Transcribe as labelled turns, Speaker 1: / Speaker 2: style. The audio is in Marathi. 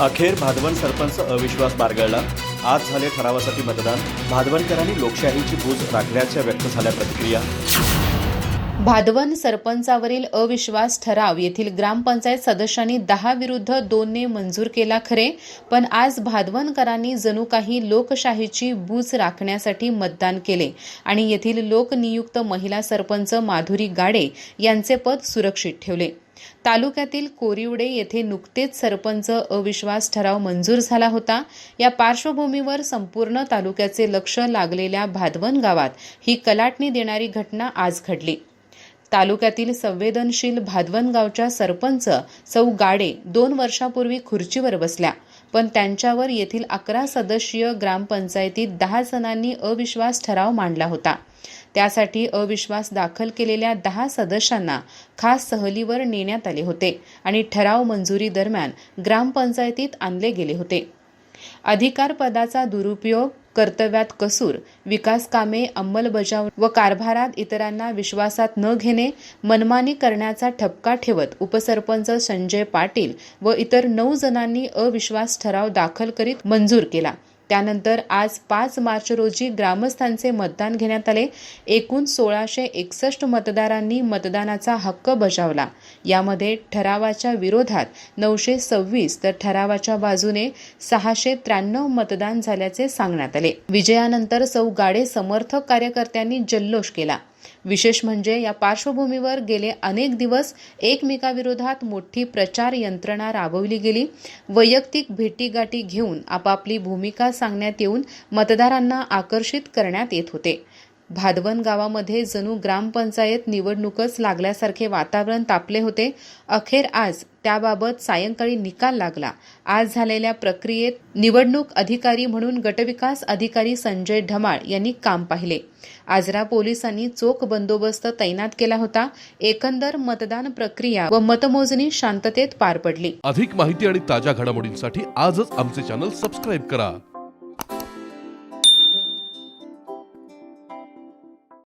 Speaker 1: अखेर भादवण सरपंच अविश्वास बारगळला. आज झाले ठरावासाठी मतदान. भादवणकरांनी लोकशाहीची बूज राखल्याच्या व्यक्त झाल्या प्रतिक्रिया.
Speaker 2: भादवन सरपंचावरील अविश्वास ठराव येथील ग्रामपंचायत सदस्यांनी दहा विरुद्ध दोनने मंजूर केला खरे पण आज भादवनकरांनी जणू काही लोकशाहीची बूज राखण्यासाठी मतदान केले आणि येथील लोकनियुक्त महिला सरपंच माधुरी गाडे यांचे पद सुरक्षित ठेवले. तालुक्यातील कोरिवडे येथे नुकतेच सरपंच अविश्वास ठराव मंजूर झाला होता. या पार्श्वभूमीवर संपूर्ण तालुक्याचे लक्ष लागलेल्या भादवन गावात ही कलाटणी देणारी घटना आज घडली. तालुक्यातील संवेदनशील भादवन गावच्या सरपंच सौ गाडे दोन वर्षापूर्वी खुर्चीवर बसल्या पण त्यांच्यावर येथील अकरा सदस्यीय ग्रामपंचायतीत दहा जणांनी अविश्वास ठराव मांडला होता. त्यासाठी अविश्वास दाखल केलेल्या दहा सदस्यांना खास सहलीवर नेण्यात आले होते आणि ठराव मंजुरी दरम्यान ग्रामपंचायतीत आणले गेले होते. अधिकार पदाचा दुरुपयोग कर्तव्यात कसूर विकास कामे अंमलबजावणी व कारभारात इतरांना विश्वासात न घेणे मनमानी करण्याचा ठपका ठेवत उपसरपंच संजय पाटील व इतर नऊ जणांनी अविश्वास ठराव दाखल करीत मंजूर केला. त्यानंतर आज पाच मार्च रोजी ग्रामस्थांचे मतदान घेण्यात आले. एकूण सोळाशे एकसष्ट मतदारांनी मतदानाचा हक्क बजावला. यामध्ये ठरावाच्या विरोधात नऊशे सव्वीस तर ठरावाच्या बाजूने सहाशे त्र्याण्णव मतदान झाल्याचे सांगण्यात आले. विजयानंतर सौ गाडे समर्थक कार्यकर्त्यांनी जल्लोष केला. विशेष म्हणजे या पार्श्वभूमीवर गेले अनेक दिवस एकमेकाविरोधात मोठी प्रचार यंत्रणा राबवली गेली. वैयक्तिक भेटीगाठी घेऊन आपापली भूमिका सांगण्यात येऊन मतदारांना आकर्षित करण्यात येत होते. भादवन गावामध्ये जणू ग्रामपंचायत निवडणूकच लागल्यासारखे वातावरण तापले होते. अखेर आज त्याबाबत सायंकाळी निकाल लागला. आज झालेल्या प्रक्रियेत निवडणूक अधिकारी म्हणून गटविकास अधिकारी संजय ढमाळ यांनी काम पाहिले. आजरा पोलिसांनी चोख बंदोबस्त तैनात केला होता. एकंदर मतदान प्रक्रिया व मतमोजणी शांततेत पार पडली.
Speaker 3: अधिक माहिती आणि ताज्या घडामोडींसाठी आजच आमचे चॅनल सबस्क्राईब करा.